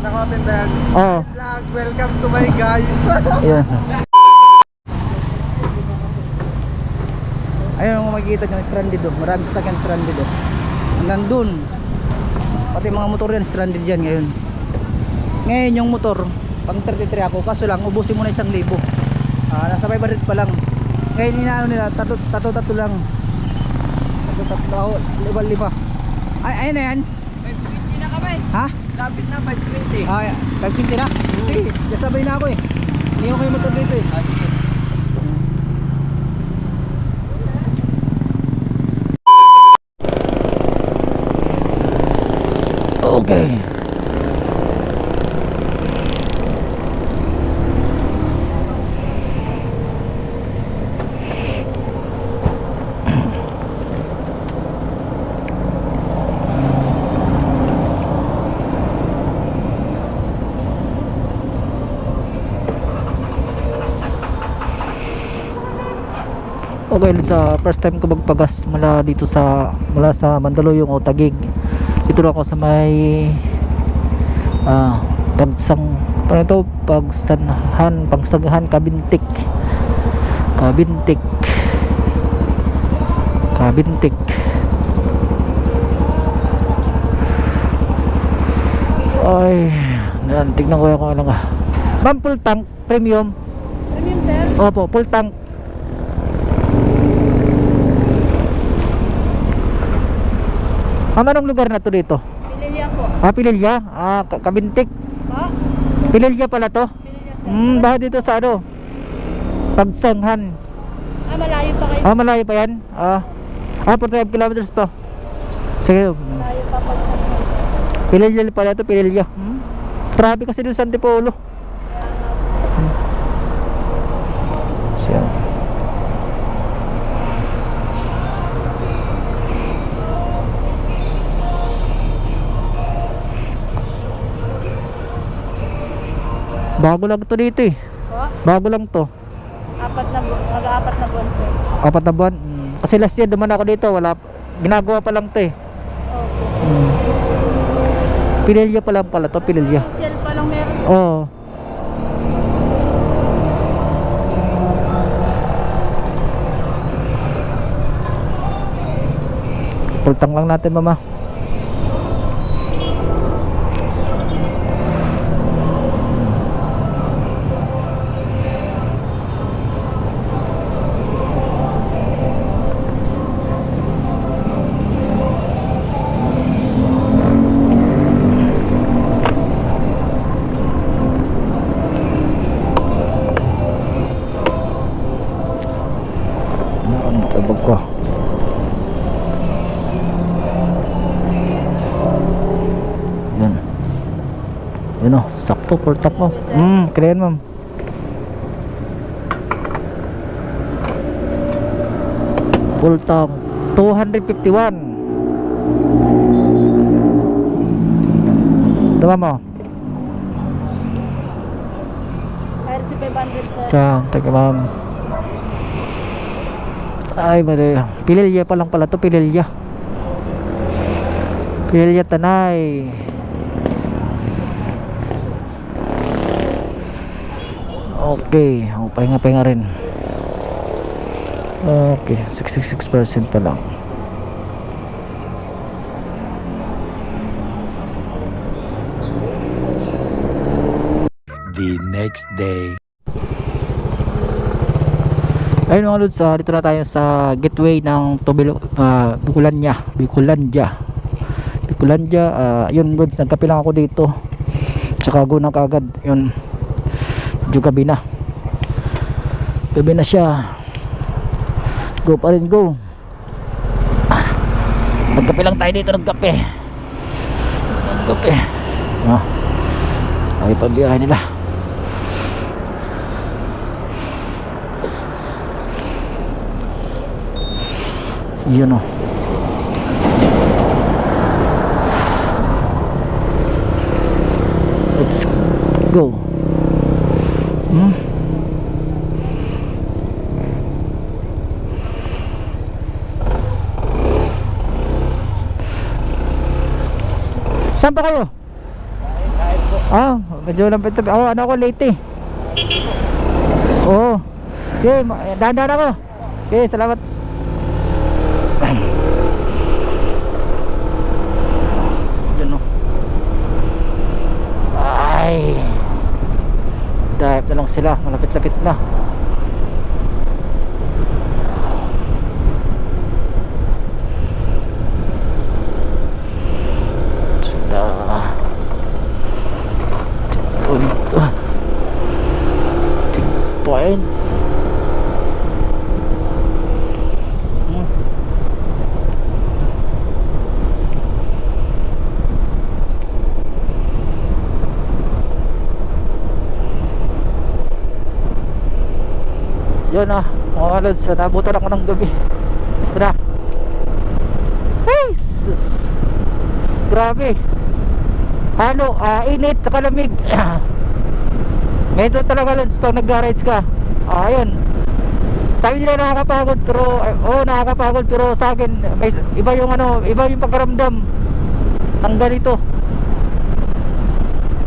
Naka-open ba yan? Oo. Vlog, welcome to my guys. Ayan. Ayun ang makikita nyo, stranded doon. Marami sasakyan stranded doon. Hanggang doon. Pati mga motor yan, stranded yan ngayon. Ngayon yung motor, pang 33 ako, kaso lang, ubusin mo na isang libo. Ah, nasa 500 pa lang. Ngayon inaano nila, tato, tato, tato lang. Tato, tato, oh, lima, lima. Ay, ayun na yan. 520 na kami. Ha? Lapit na 520. Ah, 550 na? Sige, kasabay na ako eh. Hindi ko kayo motor dito eh. Ah, sige. Okay. Okay, sa first time ko magpagas mula dito sa mula sa Mandaluyong o Tagig. Dito lang ako sa may ah pagsang paano ito pagsanhan pagsanghan kabintik. Kabintik. Kabintik. Ay tignan ko yung ano nga. Ma'am full tank? Premium? Premium sir, opo full tank Ma'am, anong lugar na to dito? Pililya po. Ah, Pililya? Ah, Ka- Kabintik. Pa? Pililya pala to? Pililya. Hmm, baka dito sa ano? Pagsanghan. Ah, malayo pa kayo. Ah, malayo pa yan? Ah, ah 45 kilometers to. Sige, Malayo pa pag Pililya pala to, Pililya. Hmm? Grabe kasi dun sa Antipolo. Bago lang to dito eh. po. Bago lang to. Apat na buwan, mag-aapat na buwan sir. Apat na buwan. Mm. Kasi last year duman ako dito, wala ginagawa pa lang to eh. Opo. Mm. Pililya pa lang pala to, pililya. Sale pa lang meron. Oo. Pultang lang natin mama. Ano tabag ko? Yan. Yan o, sakto, pultak mo. Hmm, kaya yan ma'am. Full tank 251 Tama mo RC 500 sir. Tiyan, teka ma'am Ay mali. Pililya pa lang pala to Pililya. Pililya Tanay. Okay oh, Pahinga pahinga rin. Okay 66% pa lang. The next day. Ayun mga lods, ah, dito na tayo sa gateway ng Tobilo, uh, Bicolania, Bicolandia. Bicolandia, ah, yun lods, nagkape lang ako dito. Tsaka na kagad, yun. Medyo gabi na. Gabi na siya. Go pa rin, go. Ah, lang tayo dito, nagkape. Nagkape. Ah, ay pagbiyahe nila. Yun o. Let's go. Hmm? Saan pa kayo? Ah, medyo lapit lapit. Oh, ano ako late eh. Oo. Ma- eh, dahan-dahan ako. Okay, salamat. Yun oh. Ay. Dive na lang sila. Malapit-lapit na. Sila. Uy. ah. Checkpoint. Hmm. Yun ah, mga lods, nabutan ako ng gabi. Tara. Ay, sus. Grabe. Ano, ah, init sa lamig. Ngayon to talaga lods pag nag-rides ka. Ah, ayun. Sabi nila nakakapagod pero oo nakakapagod pero sa akin may iba yung ano, iba yung pagkaramdam ng ganito.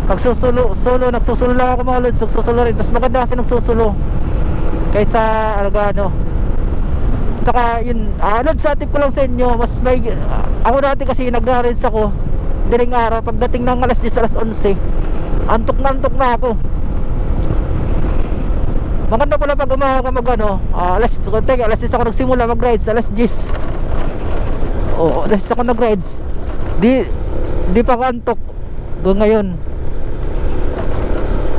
Nagsusulo, solo, nagsusulo lang ako mga lods, nagsusulo rin. Mas maganda kasi nagsusulo kaysa ano ano. Tsaka yun, ah, lods sa tip ko lang sa inyo, mas may ah, ako dati kasi nag-rides ako diring araw pagdating ng alas 10 alas 11 antok na antok na ako. Maganda pala pag umaga mag ano ah, alas, teka, alas 10 ako nagsimula mag rides alas 10 oo alas 10 ako nag rides di di pa ako antok doon ngayon.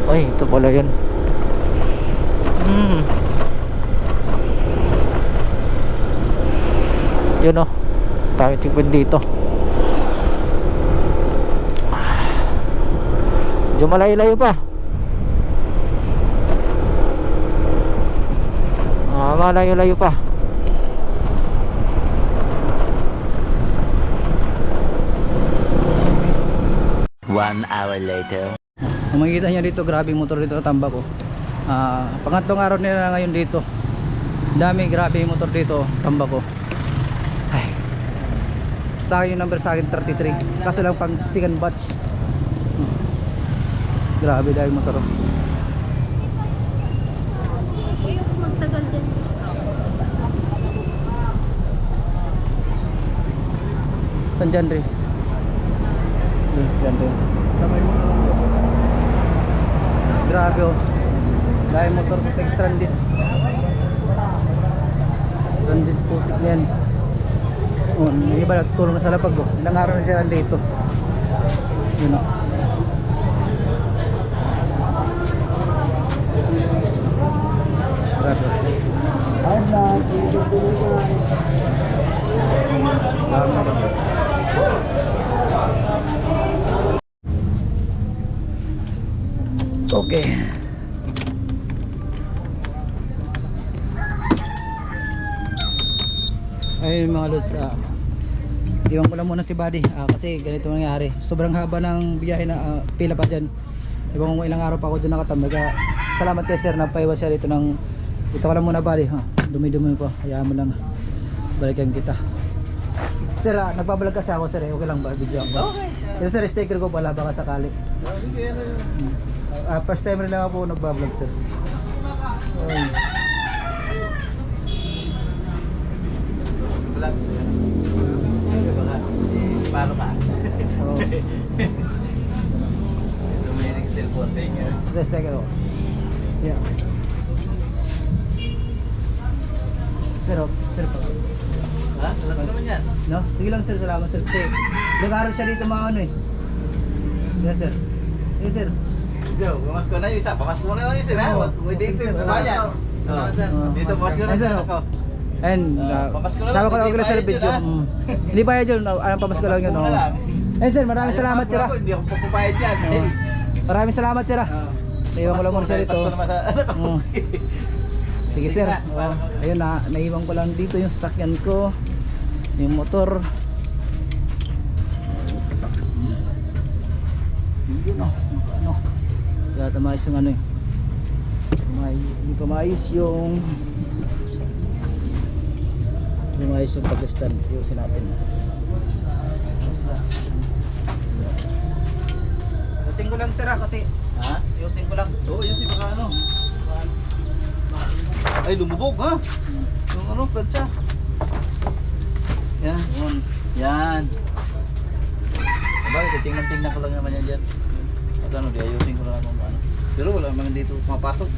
Ay ito pala yun. Hmm yun o tayo tigpin dito Medyo malayo-layo pa. Ah, malayo-layo pa. One hour later. Kung makikita niyo dito, grabe yung motor dito tambak ko. Ah, pangatlong araw nila ngayon dito. Dami, grabe yung motor dito, tambak ko. Ay. Sa yung number sa akin 33. Kaso lang pang second batch. Grabe dahil motor. oh. San dyan rin? Yes, dyan rin. Grabe oh. Dahil motor ko stranded. Stranded na yan. Oh, yung iba nagtulong na sa lapag oh. Ilang araw na siya nandito. Yun oh. Grabe. Grabe. Okay. Ayun mga lods, ah, iwan ko lang muna si Buddy ah, kasi ganito nangyari. Sobrang haba ng biyahe na ah, pila pa dyan. Iwan ko kung ilang araw pa ako dyan nakatambay. Kaya salamat kay sir na paiwan siya dito ng ito ko lang muna Buddy. Ha? Dumi-dumi ko. Hayaan mo lang. Balikan kita. Sir, ah, nagbabalag kasi ako sir. eh. Okay lang ba? Video ako. Okay. Sir, sir, sticker ko pala baka sakali. Ah, first time rin lang ako nagbablog sir. Ayun. Vlog. Ano ba ka? Eh, paano ka? Oh. Dominic cellphone. Stinger. Just second oh. Yeah. Sir, oh. sir pa. Ha? Alam ko naman yan. No? Sige lang sir, salamat sir. Kasi nag-aaral siya dito mga ano eh. Yes sir. Yes sir. Yo, pamas ko na yung isa. Pamas mo na lang yung isa. ha? Oo. Okay, sir. sa bayan. Oo. Dito, pamas ko na sir, ako. And, Ah, uh, pamasko na lang, sama ko lang bayad yun, video. ah. Mm. Hindi ba yun? Alam pamasko lang yun. Oh. Eh sir, maraming salamat sir. ah. Hindi ako papapayad yan. Oo. Maraming salamat sir. ah. Naiwan ko lang muna sir ito. Sa. Mm. Sige sir. Oh, ayun na, naiwan ko lang dito yung sasakyan ko. Yung motor. Yun oh. Ano? Kaya tamayos yung ano eh. May, hindi pa maayos yung hindi maayos yung pag-stand. Ayusin natin. Ayusin ko lang sir ah, kasi Ha? ayusin ko lang. Oo, yun si baka ano. Ay, lumubog ha. Yung ano, plancha. Yan, yun. Yan. Bakit? Tingnan-tingnan ko lang naman yan dyan. At ano, di ayusin ko lang kung ano. Pero wala naman dito pumapasok.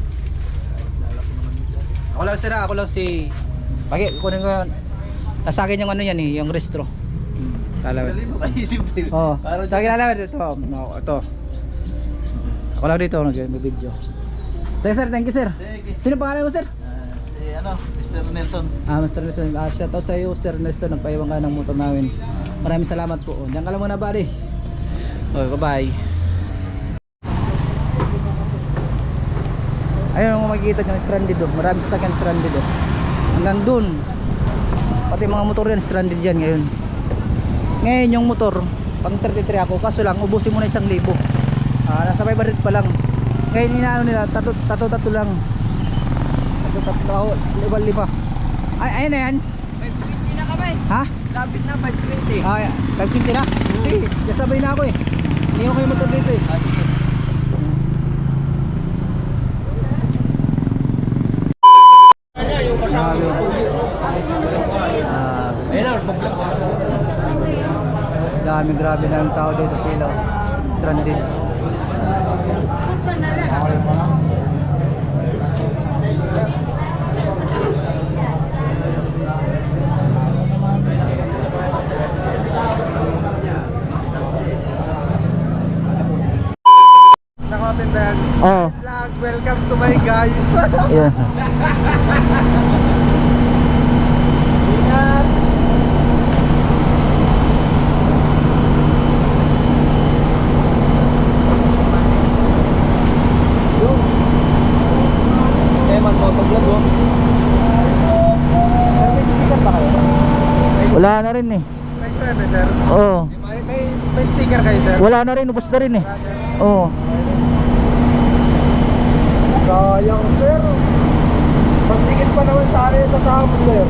Ako lang sir ah, ako lang si... Pagi, kunin ko Nasa akin yung ano yan eh, yung restro. Kala Dali mo kayo simple. Oo. Para Oh, sa kilala ito. No, ito. Ako lang dito nag-video. Sige sir, thank you sir. Sige. Sino pangalan mo sir? Ah, si ano, Mr. Nelson. Ah, Mr. Nelson. Ah, shout out sa iyo, Sir Nelson. Nagpaiwan ka ng motor namin. Maraming salamat po. Diyan ka lang muna, buddy. Okay, bye-bye. Ayun ang makikita nyo, stranded oh. Maraming sasakyan stranded oh. Hanggang dun. Pati mga motor yan, stranded yan ngayon. Ngayon yung motor, pang 33 ako, kaso lang, ubusin mo na isang libo. Ah, nasa 500 pa lang. Ngayon inaano nila, tato, tato, tato lang. Tato, tato, lima, lima. Ay, ayun na yan. 520 na kami. Ha? Lapit na 520. Ah, nagkinti na? Sige, kasabay na ako eh. Hindi ko kayo motor dito eh. Ah, sige. Ah, dami grabe yung tao dito pila. Stranded. Nakatin ba yan? Oh, Vlog, welcome to my guys. yan. Ingat. Eman mo, pag-vlog mo. Sir, may sticker ba kayo? Wala na rin eh. May pwede, sir. Oo. May, may, may sticker kayo, sir? Wala na rin, ubos na rin eh. Oo. Sayang, sir. Pagtigit pa naman sa area sa tapos, sir.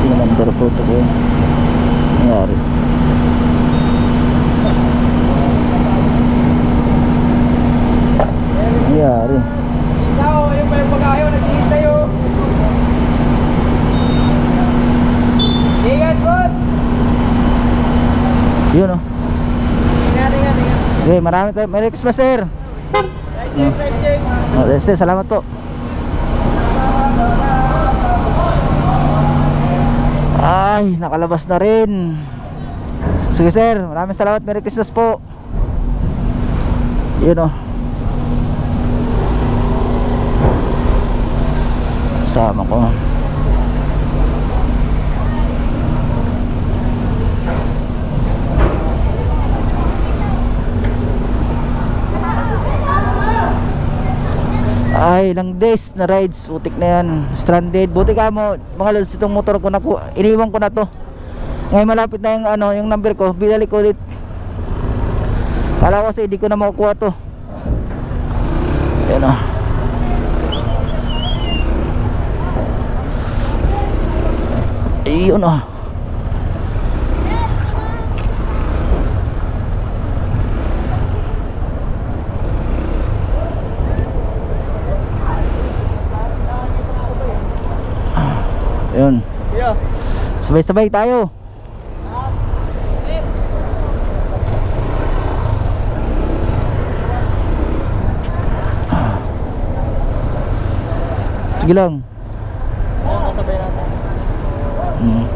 Pinamandar po ito ko. Nangyari. Nangyari. Ikaw, yung may pag-ayaw, naghihintay oh. Ingat, boss! Yun oh. Ingat, ingat, ingat. Okay, marami tayo. Merry Christmas sir. Right check, right check. Oh, sir, salamat po. Ay, nakalabas na rin. Sige sir, maraming salamat. Merry Christmas po. Yun oh. Kasama ko. Ay, ilang days na rides, utik na yan. Stranded. Buti ka mo, mga lods, itong motor ko na iniwan ko na to. Ngayon malapit na yung ano, yung number ko, binalik ulit. Kala ko kasi hindi ko na makukuha to. Ayan o. Ayun o. Ayun. Yeah. Sabay-sabay tayo. Sige lang. Kasabay natin. Mm.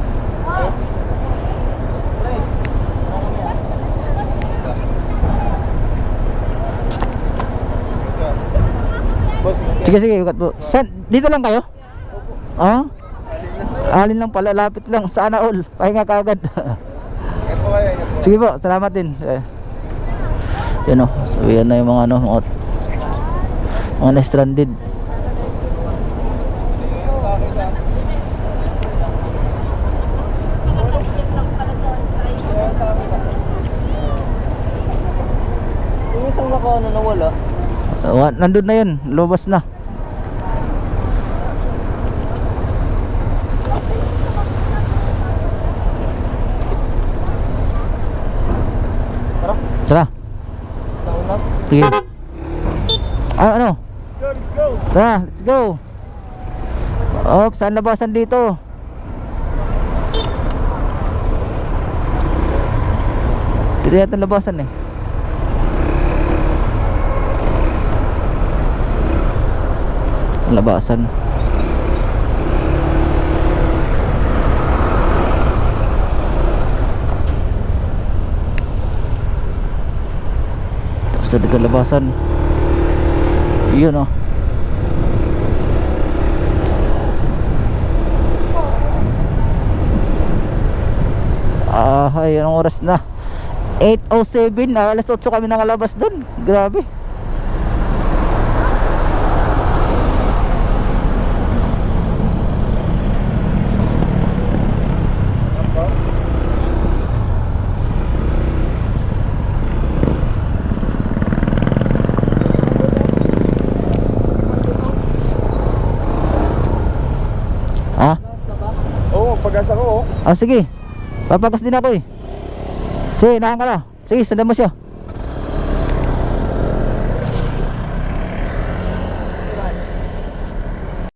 Sige sige, ugat po. San, dito lang kayo? Ah? Alin lang pala, lapit lang. Sana all. Pahinga ka agad. sige po, salamat din. Eh. Yan o, so yan na yung mga ano, mga, mga na-stranded. Yung isang naka ano nawala. Uh, nandun na yun, lumabas na. Sige. Ah, ano? Let's go, let's go. Tara, let's go. Oh, saan labasan dito? Dito yata labasan eh. Labasan. Tapos dito labasan. Yun oh. Ah, ay, anong oras na? 8.07 na, alas 8 kami nakalabas dun. Grabe. Ah sige. Papagas din ako eh. Sige, nahan ka na. Sige, sundan mo siya.